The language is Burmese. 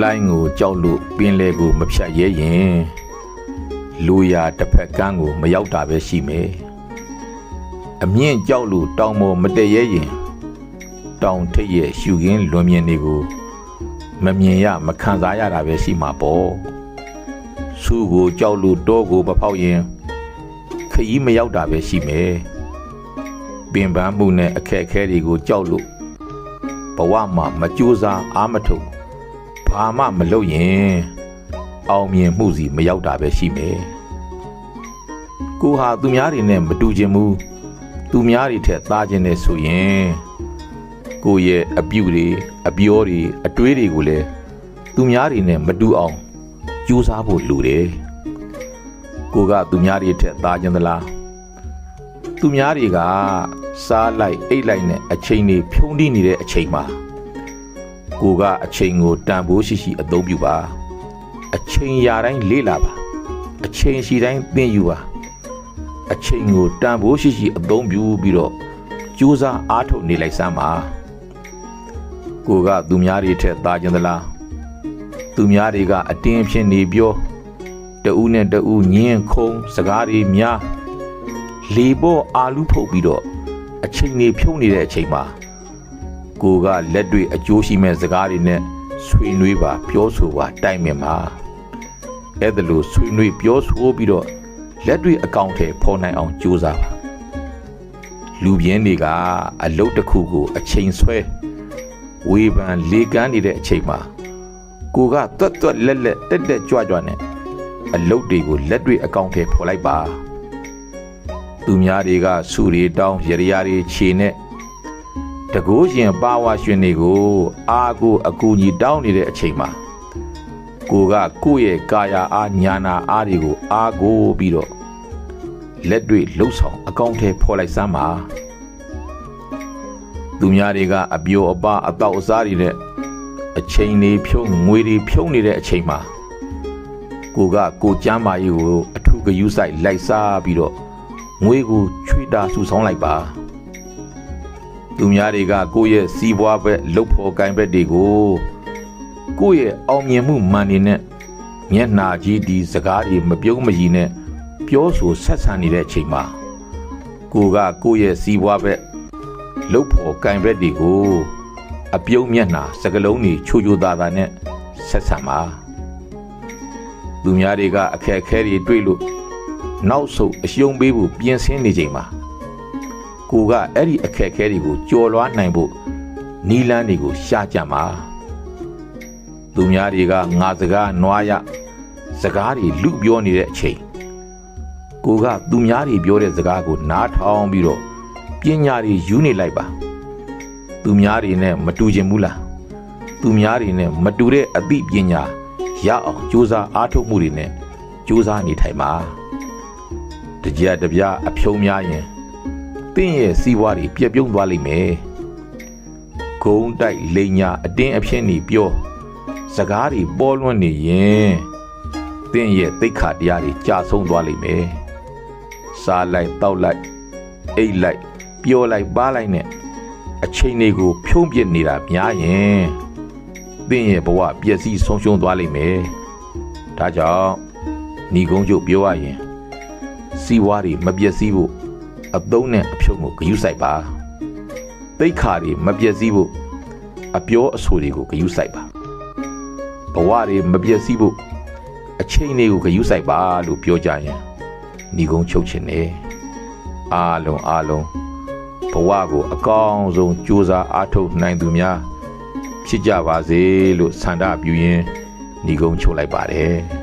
လှိုင်းကိုကြောက်လို့ပင်လေကိုမဖြတ်ရဲရင်လူရာတစ်ဖက်ကန်းကိုမရောက်တာပဲရှိမယ်အမြင့်ကြောက်လို့တောင်ပေါ်မတည့်ရဲရင်တောင်ထိပ်ရဲ့ရှူရင်းလွန်မြင်တွေကိုမမြင်ရမခံစားရတာပဲရှိမှာပေါ့ဆူကိုကြောက်လို့တောကိုမဖောက်ရင်ခရီးမရောက်တာပဲရှိမယ်ပင်ပန်းမှုနဲ့အခက်အခဲတွေကိုကြောက်လို့ဘဝမှာမကြိုးစားအားမထုတ် ဘာမှမလုပ်ရင်အောင်မြင်မှုစီမရောက်တာပဲရှိမယ်ကိုဟာသူများတွေနဲ့မတူချင်ဘူးသူများတွေထက်သားခြင်းနဲ့ဆိုရင်ကိုယ့်ရဲ့အပြုတွေအပြောတွေအတွေးတွေကိုလည်းသူများတွေနဲ့မတူအောင်ကြိုးစားဖို့လိုတယ်ကိုကသူများတွေထက်သားခြင်းသလားသူများတွေကစားလိုက်အိတ်လိုက်နဲ့အချိန်တွေဖြုံးတိနေတဲ့အချိန်မှာ ကိုကအချိန်ကိုတန်ဖိုးရှိရှိအသုံးပြုပါအချိန်ရာတိုင်းလေးလာပါအချိန်ရှိတိုင်းသင်ယူပါအချိန်ကိုတန်ဖိုးရှိရှိအသုံးပြုပြီးတော့ကြိုးစားအားထုတ်နေလိုက်စမ်းပါကိုကသူများတွေထက်သားခြင်းသလားသူများတွေကအတင်းဖြစ်နေပြောတဦးနဲ့တဦးညင်းခုံစကားတွေများလေပေါ်အာလူဖုတ်ပြီးတော့အချိန်တွေဖြုံးနေတဲ့အချိန်မှာ ကိုကလက်တွေအကျိုးရှိမဲ့စကားတွေနဲ့ဆွေးနွေးပါပြောဆိုပါတိုင်ပင်ပါအဲ့ဒါလို့ဆွေးနွေးပြောဆိုပြီးတော့လက်တွေအကောင့်ထဲပေါ်နိုင်အောင်ကြိုးစားပါလူပြင်းတွေကအလုတ်တစ်ခုကို အချိန်ဆွဲဝေဖန်လေကန်းနေတဲ့အချိန်မှာကိုကတွတ်တွတ်လက်လက်တက်တက်ကြွကြွနဲ့အလုတ်တွေကိုလက်တွေအကောင့်ထဲပေါ်လိုက်ပါသူများတွေကစုရီတောင်းရရရာတွေခြေနဲ့ တကိုးရှင်ပါဝါရွှင်တွေကိုအာကိုအကူကြီးတောင်းနေတဲ့အချိန်မှာကိုကကိုယ့်ရဲ့ကာယာအားညာနာအားတွေကိုအာကိုပြီးတော့လက်တွေလှုပ်ဆောင်အကောင့်ထဲဖော်လိုက်စမ်းပါသူများတွေကအပြိုအပအတော့အစားတွေနဲ့အချိန်တွေဖြုံးငွေတွေဖြုံးနေတဲ့အချိန်မှာကိုကကိုကျမ်းမာရေးကိုအထုကယူဆိုင်လိုက်စားပြီးတော့ငွေကိုချွေတာဆူဆောင်လိုက်ပါ သူများတွေကကိုယ့်ရဲ့စီးပွားဘက်လှုပ်ဖို့ကိုင်ဘက်တွေကိုကိုယ့်ရဲ့အောင်မြင်မှုမှန်နေနဲ့မျက်နှာကြီးဒီစကားတွေမပြုံးမကြီးနဲ့ပြောဆိုဆက်ဆံနေတဲ့အချိန်မှာကိုကကိုယ့်ရဲ့စီးပွားဘက်လှုပ်ဖို့ကိုင်ဘက်တွေကိုအပြုံးမျက်နှာစကလုံးတွေချိုချိုသားသားနဲ့ဆက်ဆံပါသူများတွေကအခက်အခဲတွေတွေ့လို့နောက်ဆုတ်အရှုံးပေးဖို့ပြင်ဆင်နေချိန်မှာ ကိုကအဲ့ဒီအခက်အခဲတွေကိုကြော်လွှားနိုင်ဖို့နီလန်းတွေကိုရှာကြမှာသူများတွေကငါစကားနွားရစကားတွေလူပြောနေတဲ့အချိန်ကိုကသူများတွေပြောတဲ့စကားကိုနားထောင်ပြီးတော့ပညာတွေယူနေလိုက်ပါသူများတွေနဲ့မတူချင်ဘူးလားသူများတွေနဲ့မတူတဲ့အသိပညာရအောင်ကြိုးစားအားထုတ်မှုတွေနဲ့ကြိုးစားနေထိုင်ပါတကြတပြအဖြုံးများရင် တင့်ရဲ့စီးပွားတွေပြက်ပြုံးသွားလိမ့်မယ်ဂုံးတိုက်လိန်ညာအတင်းအဖြစ်နေပြောစကားတွေပေါ်လွှင့်နေရင်တင့်ရဲ့သိက္ခာတရားတွေကြာဆုံးသွားလိမ့်မယ်စားလိုက်တောက်လိုက်အိတ်လိုက်ပြောလိုက်ပါလိုက်နဲ့အချိန်တွေကို ဖြုံးပြစ်နေတာများရင်တင့်ရဲ့ဘဝပျက်စီးဆုံးရှုံးသွားလိမ့်မယ်ဒါကြောင့်ညီကုန်းချုပ်ပြောရရင်စီးဝါးတွေမပျက်စီးဖို့ အသုံးနဲ့အဖြုံကိုဂယုစိုက်ပါတိတ်ခါတွေမပျက်စီးဖို့အပြောအဆိုတွေကိုဂယုစိုက်ပါဘဝတွေမပျက်စီးဖို့အချိန်တွေကိုဂယုစိုက်ပါလို့ပြောကြရင်ညီကုန်းချုပ်ချင်တယ်အားလုံးအားလုံးဘဝကိုအကောင်းဆုံးကြိုးစားအားထုတ်နိုင်သူများဖြစ်ကြပါစေလို့ဆန္ဒပြုရင်းညီကုန်းချုပ်လိုက်ပါတယ်